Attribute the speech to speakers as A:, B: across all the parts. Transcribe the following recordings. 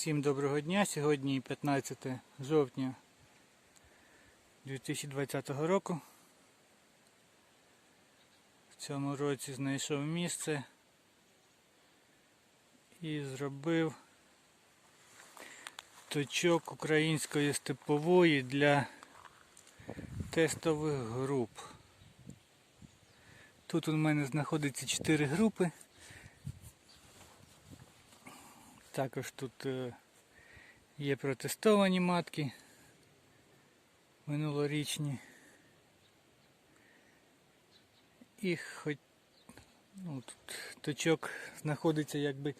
A: Всім доброго дня. Сьогодні 15 жовтня 2020 року. В цьому році знайшов місце і зробив точок української степової для тестових груп. Тут у мене знаходиться 4 групи. Також тут е, є протестовані матки минулорічні. І хоч ну, тут точок знаходиться якби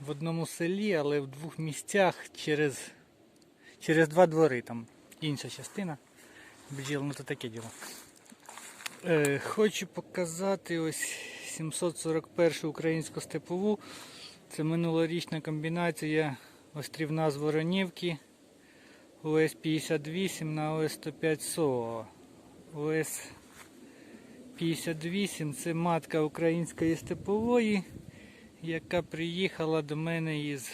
A: в одному селі, але в двох місцях через, через два двори там інша частина. Бджіл, ну то таке діло. Е, хочу показати ось 741 українську степову. Це минулорічна комбінація острівна з Воронівки ОС-58 на ОС-105 СО. ОС-58 це матка української степової, яка приїхала до мене із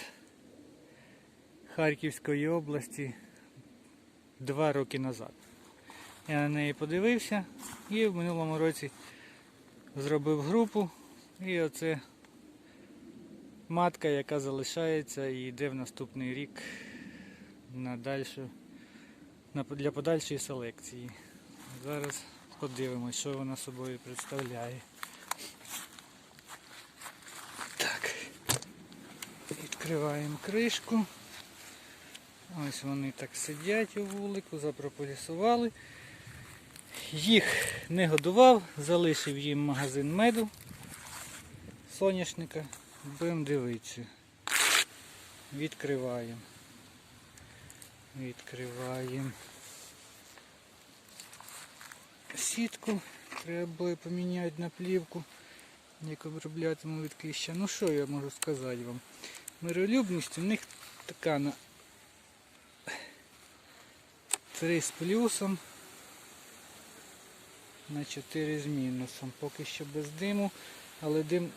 A: Харківської області два роки назад. Я на неї подивився і в минулому році зробив групу. І оце матка, яка залишається і йде в наступний рік на дальшу, для подальшої селекції. Зараз подивимось, що вона собою представляє. Так. Відкриваємо кришку. Ось вони так сидять у вулику, запрополісували. Їх не годував, залишив їм магазин меду соняшника. Будемо дивитися. Відкриваємо. Відкриваємо. Сітку. Треба було поміняти на плівку. Як оброблятиму від. Ну що я можу сказати вам? Миролюбність у них така на 3 з плюсом. На 4 з мінусом. Поки що без диму, але дим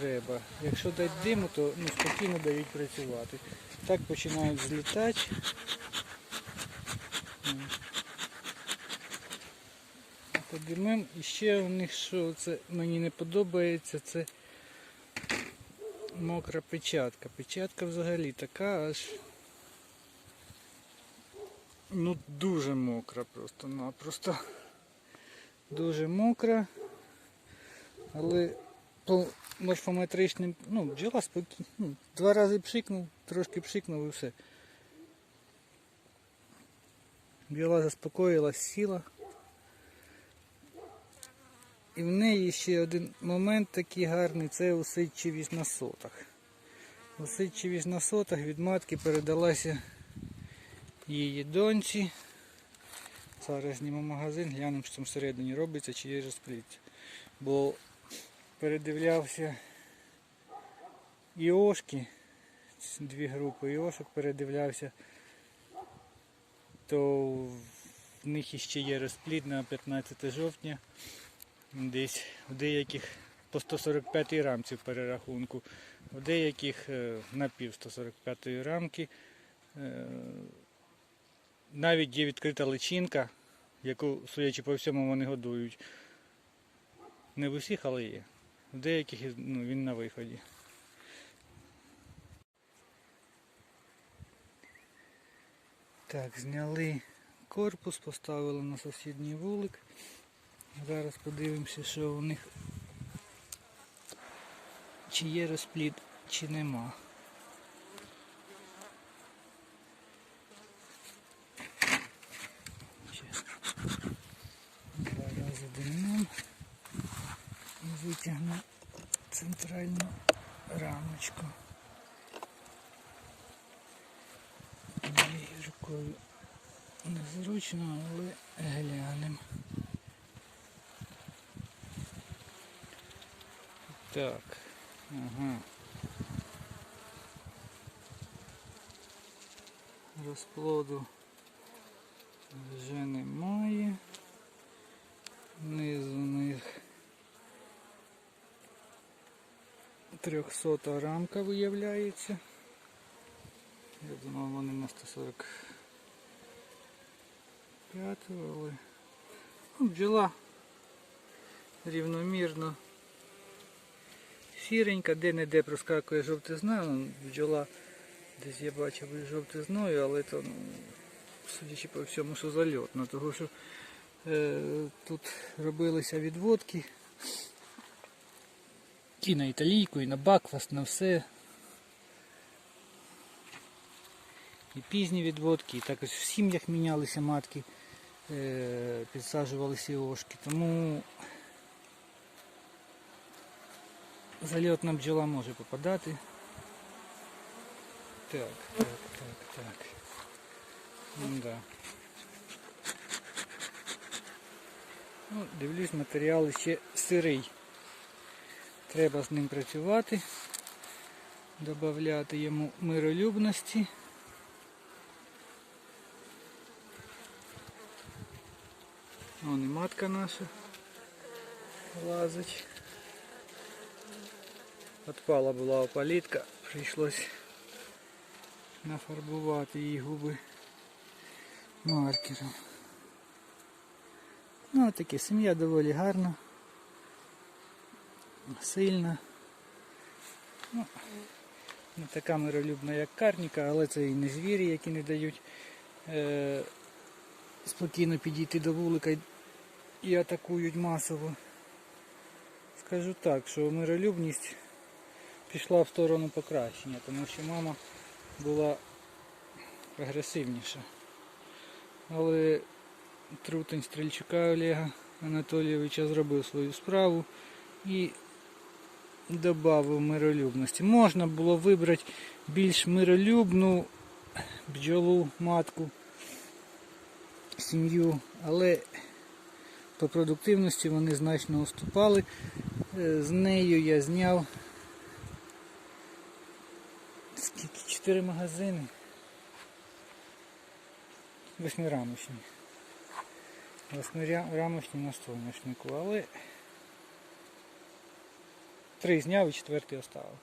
A: треба. Якщо дати диму, то ну, спокійно дають працювати. Так починають злітати. Подимем. І ще у них що це мені не подобається, це мокра печатка. Печатка взагалі така аж ну дуже мокра просто-напросто. Дуже мокра. Але по морфометричним, ну, бджола спокійно. Ну, два рази пшикнув, трошки пшикнув і все. Бджола заспокоїлась, сіла. І в неї ще один момент такий гарний, це усидчивість на сотах. Усидчивість на сотах від матки передалася її доньці. Зараз знімемо магазин, глянемо, що там всередині робиться, чи є розпліття. Бо передивлявся іошки, дві групи іошок передивлявся, то в них іще є розплід на 15 жовтня. Десь в деяких по 145 рамці в перерахунку, в деяких е, на пів 145 рамки. Е, Навіть є відкрита личинка, яку, судячи по всьому, вони годують. Не в усіх, але є. Деяких ну, він на виході. Так, зняли корпус, поставили на сусідній вулик. Зараз подивимося, що у них чи є розплід, чи нема. Щас. Два рази димнем і витягну центральну рамочку. Моєю рукою незручно, але глянемо. Так, ага. Розплоду вже немає. Внизу них 300 рамка виявляється. Я думав, вони на 145, але ну, бджола рівномірно. Сіренька, де-не-де проскакує жовтизна, бджола десь я бачив із жовтизною, але то, ну, судячи по всьому, що зальотно, тому що е, тут робилися відводки і на італійку, і на бакфаст, на все. І пізні відводки, і також в сім'ях мінялися матки, е, підсаджувалися ошки. Тому зальотна бджола може попадати. Так, так, так, так. Да. Ну, дивлюсь, матеріал ще сирий. Треба з ним працювати, додати йому миролюбності. Вон і матка наша лазить. Отпала була опалітка, прийшлось нафарбувати її губи маркером. Ну таке, сім'я доволі гарна, сильна. Ну, не така миролюбна, як карніка, але це і не звірі, які не дають е, спокійно підійти до вулика і- атакують масово. Скажу так, що миролюбність пішла в сторону покращення, тому що мама була агресивніша. Але трутень Стрільчука Олега Анатолійовича зробив свою справу і додав миролюбності. Можна було вибрати більш миролюбну бджолу, матку, сім'ю, але по продуктивності вони значно уступали. Е, З нею я зняв скільки? Чотири магазини. Восьмирамочні. Восьмирамочні на соняшнику, але три зняв і четвертий оставив.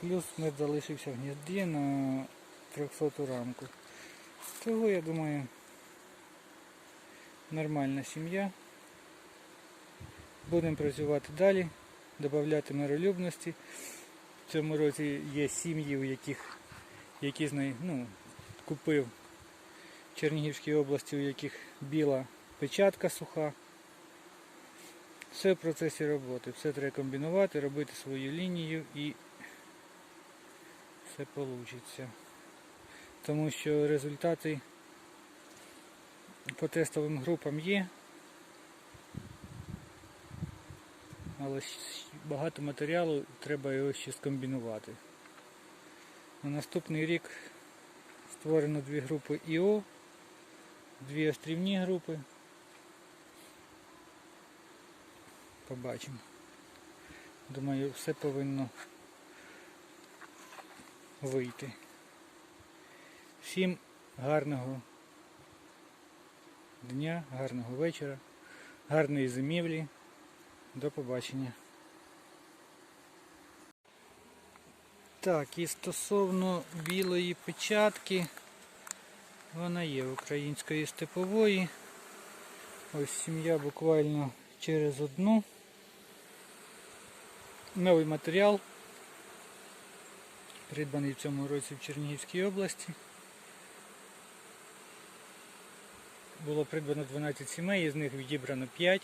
A: Плюс мед залишився в гнізді на 300 рамку. Того, я думаю, нормальна сім'я. Будемо працювати далі, додати миролюбності. В цьому році є сім'ї, у яких які ну, купив в Чернігівській області, у яких біла печатка суха. Все в процесі роботи. Все треба комбінувати, робити свою лінію і все вийде. Тому що результати по тестовим групам є. Але багато матеріалу треба його ще скомбінувати. На наступний рік створено дві групи ІО, дві острівні групи. Побачимо. Думаю, все повинно вийти. Всім гарного дня, гарного вечора, гарної зимівлі. До побачення. Так, і стосовно білої печатки, вона є української степової. Ось сім'я буквально через одну. Новий матеріал, придбаний в цьому році в Чернігівській області. Було придбано 12 сімей, із них відібрано 5,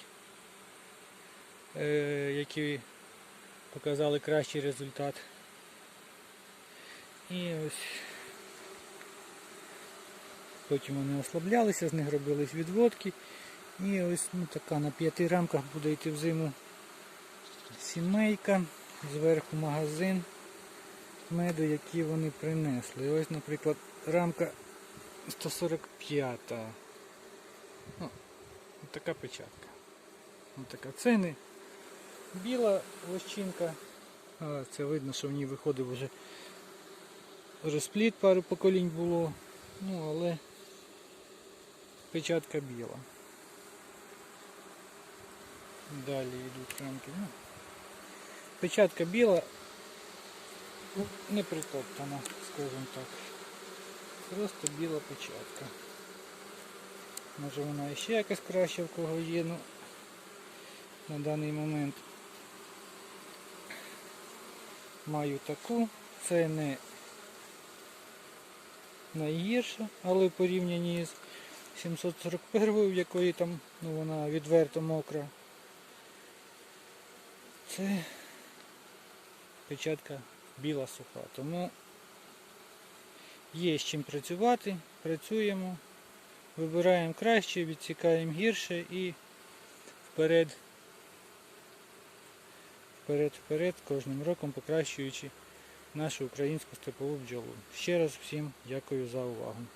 A: е, які показали кращий результат. І ось потім вони ослаблялися, з них робились відводки. І ось ну, така на п'яти рамках буде йти в зиму сімейка, зверху магазин меду, який вони принесли. Ось, наприклад, рамка 145. Ну, така печатка. Ось така. Це не біла лощинка. Це видно, що в ній виходив вже розпліт пару поколінь було. Ну, але печатка біла. Далі йдуть рамки. Печатка біла, Ну, не притоптана, скажімо так. Просто біла печатка. Може вона ще якась краща в кого є, ну на даний момент маю таку. Це не найгірша, але в порівнянні з 741, в якої там ну, вона відверто мокра. Це печатка біла суха. Тому є з чим працювати, працюємо, вибираємо краще, відсікаємо гірше і вперед, вперед, вперед, кожним роком покращуючи нашу українську степову бджолу. Ще раз всім дякую за увагу.